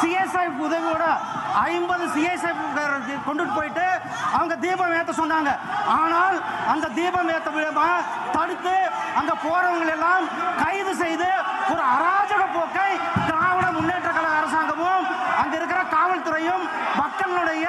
CSI உதவியோட ஐம்பது CSI கொண்டுட்டு போயிட்டு அவங்க தீபம் ஏற்ற சொன்னாங்க. ஆனால் அந்த தீபம் ஏற்ற விதமாக தடுத்து அங்க போறவங்களை எல்லாம் கைது செய்து ஒரு அராஜக போக்கை திராவிட முன்னேற்ற கழக அரசாங்கமும் அங்க இருக்கிற காவல்துறையும் மக்களுடைய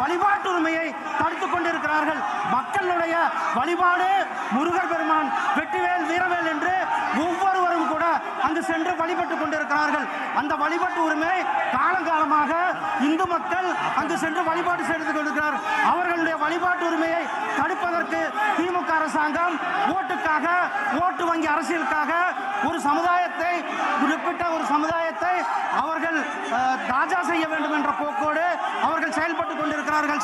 வழிபாட்டுரிமையை தடுத்து கொண்டிருக்கிறார்கள். மக்களுடைய வழிபாடு முருகர் பெருமான் வெற்றிவேல் வீரவேல் அங்கு சென்று வழிபட்டுக் கொண்டிருக்கிறார்கள். அந்த வழிபாட்டு உரிமை காலங்காலமாக இந்து மக்கள் அங்கு சென்று வழிபாடு செய்து கொண்டிருக்கிறார். அவர்களுடைய வழிபாட்டு உரிமையை தடுப்பதற்கு திமுக அரசாங்கம் ஓட்டுக்காக ஓட்டு வங்கி அரசியலுக்காக ஒரு சமுதாயத்தை குறிப்பிட்ட ஒரு சமுதாயத்தை அவர்கள் தாஜா செய்ய வேண்டும் என்ற போக்கோடு அவர்கள் செயல்பட்டு கொண்டிருக்கிறார்கள் சார்.